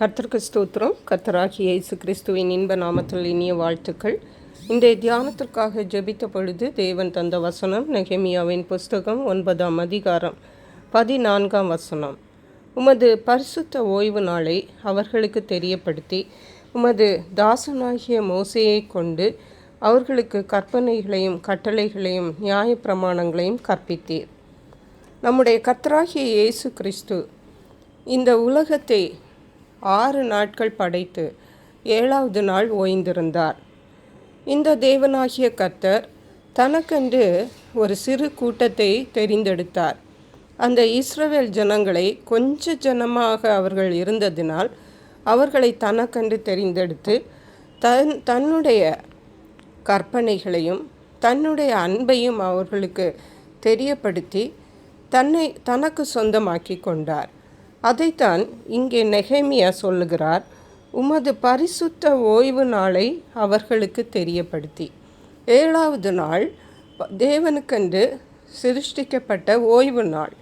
கர்த்தருக்கு ஸ்தோத்திரம். கர்த்தராகி இயேசு கிறிஸ்துவின் இன்ப நாமத்தில் இனிய வாழ்த்துக்கள். இன்றைய தியானத்திற்காக ஜெபித்த பொழுது தேவன் தந்த வசனம் நெகமியாவின் புஸ்தகம் ஒன்பதாம் அதிகாரம் பதினான்காம் வசனம். உமது பரிசுத்த ஓய்வு நாளை அவர்களுக்கு தெரியப்படுத்தி உமது தாசனாகிய மோசையை கொண்டு அவர்களுக்கு கற்பனைகளையும் கட்டளைகளையும் நியாயப்பிரமாணங்களையும் கற்பித்தீர். நம்முடைய கர்த்தராகிய இயேசு கிறிஸ்து இந்த உலகத்தை ஆறு நாட்கள் படைத்து ஏழாவது நாள் ஓய்ந்திருந்தார். இந்த தேவனாகிய கர்த்தர் தனக்கென்று ஒரு சிறு கூட்டத்தை தெரிந்தெடுத்தார். அந்த இஸ்ரவேல் ஜனங்களை கொஞ்ச ஜனமாக அவர்கள் இருந்ததினால் அவர்களை தனக்கென்று தெரிந்தெடுத்து தன் தன்னுடைய கற்பனைகளையும் தன்னுடைய அன்பையும் அவர்களுக்கு தெரியப்படுத்தி தன்னை தனக்கு சொந்தமாக்கி கொண்டார். அதைத்தான் இங்கே நெகேமியா சொல்லுகிறார் உமது பரிசுத்த ஓய்வு நாளை அவர்களுக்கு தெரியப்படுத்தி. ஏழாவது நாள் தேவனுக்கென்று சிருஷ்டிக்கப்பட்ட ஓய்வு நாள்.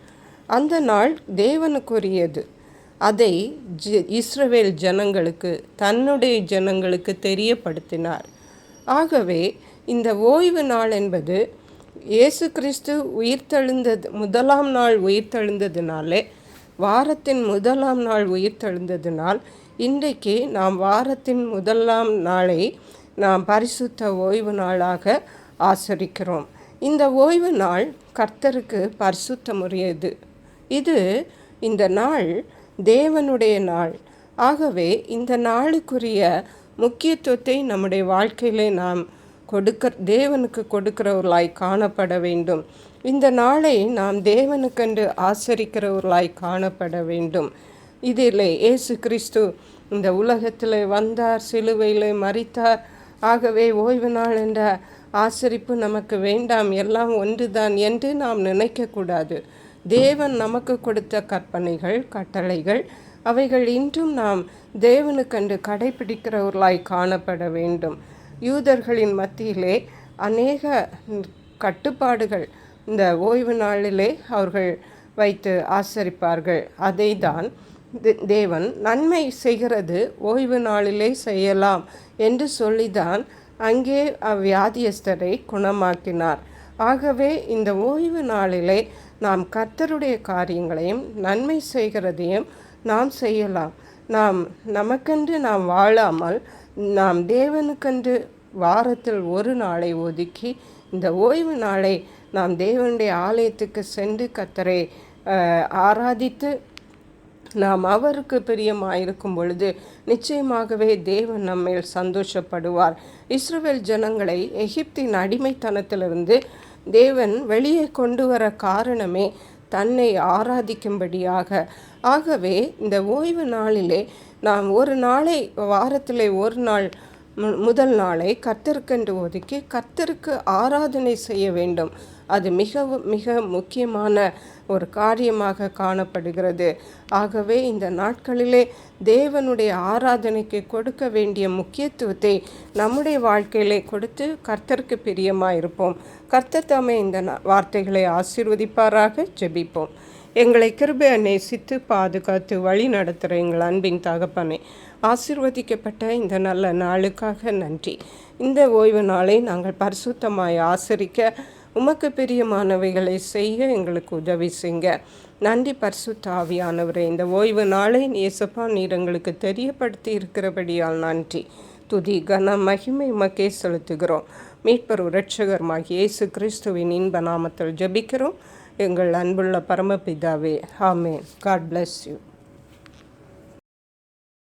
அந்த நாள் தேவனுக்குரியது. அதை ஜ இஸ்ரவேல் ஜனங்களுக்கு தன்னுடைய ஜனங்களுக்கு தெரியப்படுத்தினார். ஆகவே இந்த ஓய்வு நாள் என்பது இயேசு கிறிஸ்து உயிர்த்தெழுந்தது முதலாம் நாள் உயிர்த்தெழுந்ததினாலே வாரத்தின் முதலாம் நாள் உயிர் தெழுந்ததினால் இன்றைக்கு நாம் வாரத்தின் முதலாம் நாளை நாம் பரிசுத்த ஓய்வு நாளாக ஆசரிக்கிறோம். இந்த ஓய்வு நாள் கர்த்தருக்கு பரிசுத்தமுறையது இது இந்த நாள் தேவனுடைய நாள். ஆகவே இந்த நாளுக்குரிய முக்கியத்துவத்தை நம்முடைய வாழ்க்கையிலே நாம் கொடுக்க தேவனுக்கு கொடுக்கிறவர்களாய் காணப்பட வேண்டும். இந்த நாளை நாம் தேவனுக்கென்று ஆசரிக்கிறவர்களாய் காணப்பட வேண்டும். இதில் இயேசு கிறிஸ்து இந்த உலகத்தில் வந்தார் சிலுவையில் மறித்தார் ஆகவே ஓய்வு நாள் என்ற ஆசரிப்பு நமக்கு வேண்டாம் எல்லாம் ஒன்றுதான் என்று நாம் நினைக்கக்கூடாது. தேவன் நமக்கு கொடுத்த கற்பனைகள் கட்டளைகள் அவைகள் இன்றும் நாம் தேவனுக்கென்று கடைபிடிக்கிறவர்களாய் காணப்பட வேண்டும். யூதர்களின் மத்தியிலே அநேக கட்டுப்பாடுகள் இந்த ஓய்வு நாளிலே அவர்கள் வைத்து ஆசரிப்பார்கள். அதை தான் தேவன் நன்மை செய்கிறது ஓய்வு நாளிலே செய்யலாம் என்று சொல்லிதான் அங்கே அவ்வியாதியஸ்தரை குணமாக்கினார். ஆகவே இந்த ஓய்வு நாளிலே நாம் கர்த்தருடைய காரியங்களையும் நன்மை செய்கிறதையும் நாம் செய்யலாம். நாம் நமக்கென்று நாம் வாழாமல் நாம் தேவனுக்கென்று வாரத்தில் ஒரு நாளை ஒதுக்கி இந்த ஓய்வு நாளை நாம் தேவனுடைய ஆலயத்துக்கு சென்று கத்தரை ஆராதித்து நாம் அவருக்கு பிரியமாக இருக்கும் பொழுது நிச்சயமாகவே தேவன் நம்மேல் சந்தோஷப்படுவார். இஸ்ரேல் ஜனங்களை எகிப்தின் அடிமைத்தனத்திலிருந்து தேவன் வெளியே கொண்டு வர காரணமே தன்னை ஆராதிக்கும்படியாக. ஆகவே இந்த ஓய்வு நாளிலே நாம் ஒரு நாளை வாரத்தில் ஒரு நாள் முதல் நாளை கர்த்தருக்கென்று ஒதுக்கி கர்த்தருக்கு ஆராதனை செய்ய வேண்டும். அது மிகவும் மிக முக்கியமான ஒரு காரியமாக காணப்படுகிறது. ஆகவே இந்த நாட்களிலே தேவனுடைய ஆராதனைக்கு கொடுக்க வேண்டிய முக்கியத்துவத்தை நம்முடைய வாழ்க்கையிலே கொடுத்து கர்த்தருக்கு பிரியமாக இருப்போம் கர்த்தர் தாமே இந்த வார்த்தைகளை ஆசீர்வதிப்பாராக. ஜெபிப்போம். எங்களை கிருபை நேசித்து பாதுகாத்து வழி நடத்துகிற எங்கள் அன்பின் தகப்பனை ஆசிர்வதிக்கப்பட்ட இந்த நல்ல நாளுக்காக நன்றி. இந்த ஓய்வு நாளை நாங்கள் பரிசுத்தமாய் ஆசரிக்க உமக்கு பிரியமானவைகளை செய்ய எங்களுக்கு உதவி செய்ங்க. நன்றி பரிசுத்த ஆவியானவரை இந்த ஓய்வு நாளை நேசப்பா நீர் எங்களுக்கு தெரியப்படுத்தி இருக்கிறபடியால் நன்றி. துதி கன மகிமை உமக்கே செலுத்துகிறோம். மீட்பர் இரட்சகர்மாகி இயேசு கிறிஸ்துவின் இன்ப நாமத்தில் ஜபிக்கிறோம். எங்கள் அன்புள்ள பரமபிதாவே. ஆமேன். God bless you